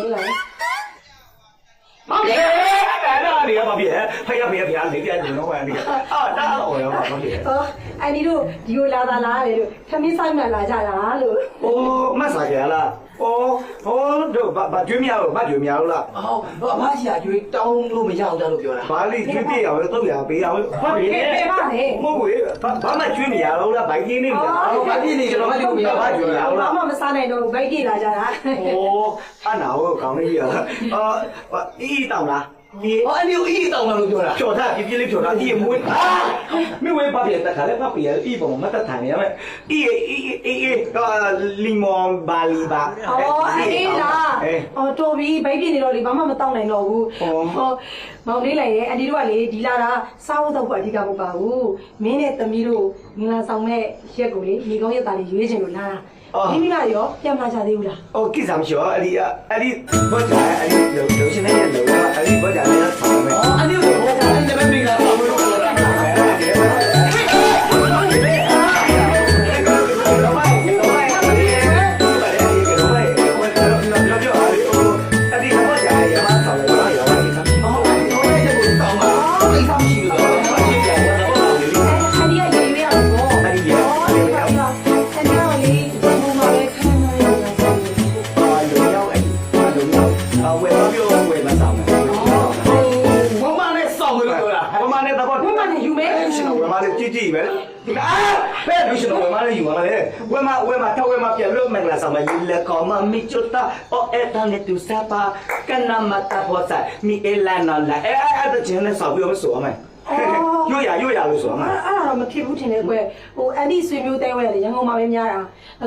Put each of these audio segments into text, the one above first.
လေးလိုက် မောင်လေးအဲ့ဒါနေရ ဖေရဖေရဖေရလေးပြတယ်နော်ဟိုကနေအာတာဟောရောဘာဖြစ်လဲဟောအဲ့ဒီတို့ဒီလိုလာတာလားလေတို့ခမင်းဆိုင်မှလာကြတာလို့အိုးမဆာကြလားအော်ဟောတို့ဘာဘာကျွေးမရဘူးဘာကျွေးမရဘူးလားဟုတ်ဘာရှာကျွေးတောင်းလို့မရအောင်တာလို့ပြောတာဘာလို့ကျွေးပြရအောင်လဲတော့ရပေးရအောင်ဟုတ်ပြီပေးပါလေမဟုတ်ဘူးဘာမှကျွေးမရဘူးလားဘိုက်ကြီးနေမလားဘာဖြစ်နေကျွန်တော်ဘာကျွေးမရဘာကျွေးမရလားဘာမှမစားနိုင်တော့ဘိုက်ကြီးလာကြတာအော်အနာဟောကောင်းလေးရအာအေးတောင်းလား ဒီဟောအနီကိုအီးတောင်းလာလို့ပြောတာကျော်တာပြပြလေးကျော်တာအီးမွေးအာမဝေးပါပြတဲ့ခါလေပါပြအီးပေါ်မှာတတ်ထိုင်ရမယ်အီးအီးအီးလီမွန်ဘာလီဘာအော်အေးလားအော်တော်ပြီဘိုက်ပြေးနေတော့လေဘာမှမတောင်းနိုင်တော့ဘူးမောင်လေးလိုက်ရဲ့အန်ဒီတို့ကလေဒီလာတာစားဖို့တော့အဓိကမပါဘူးမင်းနဲ့သမီးတို့ငလာဆောင်မဲ့ရက်ကိုလေမိကောင်းရက်သားလေးရွေးချင်လို့လာတာ မိမိကရောပြန်လာကြသေးဘူးလား哦ကိစ္စမရှိရောအဲ့ဒီအဲ့ဒီဘောကြာအဲ့ဒီလုံရှင်နေရလောအဲ့ဒီဘောကြာနေရဆောင်မယ် ဘုံမှာနေယူမယ်ရှင်တော်ဝယ်မလေးကြည့်ကြည့်ပဲဒီအာဘယ်လိုရှင်တော်ဝယ်မလေးယူပါလဲဝယ်မဝယ်မတော့ဝယ်မပြန်လို့မင်္ဂလာဆောင်မယူလေကောမမီချတာအော်အဲ့တန်နေသူစပါကနမတာဘောစာမီအလာနော်လာအဲ့အဲ့တဲ့ချင်းနဲ့ဆောက်ပြီးတော့ဆိုရမယ် ရွရရွရလို့ဆိုရမယ်အဲ့အဲ့တော့မဖြစ်ဘူးထင်တယ်ကွယ်ဟိုအန်ဒီဆွေမျိုးတဲဝဲရတယ်ရန်ကုန်မှာပဲများတာ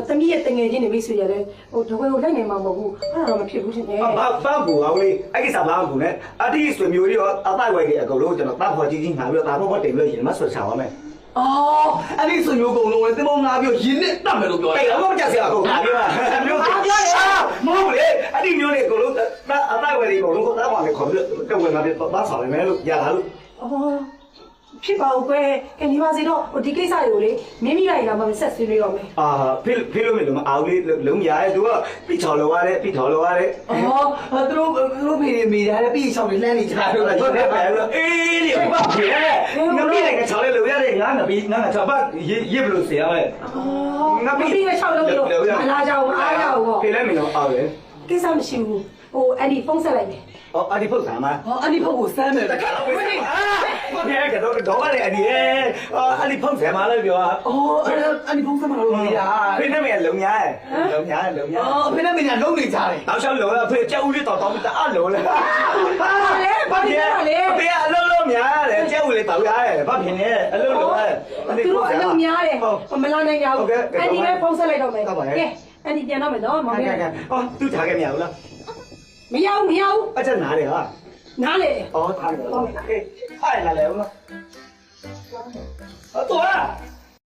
သမီးရဲ့တငယ်ချင်းတွေမိတ်ဆွေရတယ်ဟိုတကွယ်ကိုလိုက်နေမှာမဟုတ်ဘူးအဲ့တော့မဖြစ်ဘူးထင်တယ်ဘာဘာဘူအောင်လေအဲ့ဒီစားဘာဘူနဲ့အတိဆွေမျိုးတွေရောအပိုက်ဝဲကြီးအကုန်လုံးကျွန်တော်တာဖော်ကြီးကြီးငါပြီးတော့တာဖော်ဖော်တင်လို့ရင်မဆွချပါမယ်အော်အနီဆိုမျိုးကုန်လုံးလည်းတင်မောငါပြောရင်းနဲ့တတ်မယ်လို့ပြောတိတ်တာတော့မကြစရာကုန်ငါပြောတာမျိုးပြောရမဟုတ်လေအတိမျိုးတွေအကုန်လုံးအပိုက်ဝဲကြီးအကုန်လုံးကိုတာဖော်နဲ့ခေါ်ပြီးတော့ဝဲငါပြီးတော့ဆော်ရမယ်လို့ရတာလို့အော် ဖြစ်ပါဦးကွယ်ကဲဒီပါစီတော့ဟိုဒီကိစ္စတွေကိုလေမိမိလိုက်လာမှဆက်ဆွေးနွေးတော့မယ်အာဖေးဖေးလို့မလို့မအောင်လေလုံးရရဲသူကပိချော်လိုရတယ်ပိထော်လိုရတယ်အော်သူတို့သူတို့ဖေးမိတာလည်းပြီးချောင်းလှမ်းနေကြတာတို့ကဟုတ်တယ်ပဲလို့အေးလေဘာဖြစ်လဲငါမိလိုက်ချော်လေလိုရတယ်ငါငါပြီးငါငါချော်ပါရေးရေးဘလို့ဆရာပဲအော်ငါပြီးရ6လုံးလို့မလာကြဘူးအားရဘူးပေါ့ဖေးလည်းမင်းတော့အောင်လေကိစ္စမရှိဘူး ဟိုအန်ဒီဖုန်းဆက်လိုက်မယ်အော်အဒီဖုတ်ဆာမဟောအနီဖုတ်ကိုစမ်းမယ်တခါတော့ဝင်နေအာဘာဖြစ်ကတော့တော့ပါလေအဒီရဲ့အဒီဖုတ်ဆာမလို့ပြောအော်အနီဖုတ်စမ်းမလို့နေတာဖေးနဲ့မင်းလုံညာလုံညာလုံညာအော်အဖေနဲ့မင်းကလုံးနေကြတယ်တောက်လျှောက်လုံလားဖေးကြောက်ဦးလေးတောက်တောက်တအားလုံလားဖေးအလုံးလုံးများတယ်ကြောက်ဦးလေးတောက်ရတယ်ဘာဖြစ်နေအလုံးလုံးရတယ်သူတို့အလုပ်များတယ်မလာနိုင်ကြဘူးအန်ဒီပဲဖုန်းဆက်လိုက်တော့မယ်ကဲအန်ဒီပြန်တော့မယ်နော်မောင်ကဲလေးကဲအော်သူထားခဲ့မြောက်လား မရဘူးမရဘူးအချက်နားလေဟာနားလေဩထားတယ်ဟဲ့ဟာလာလေဦးတော့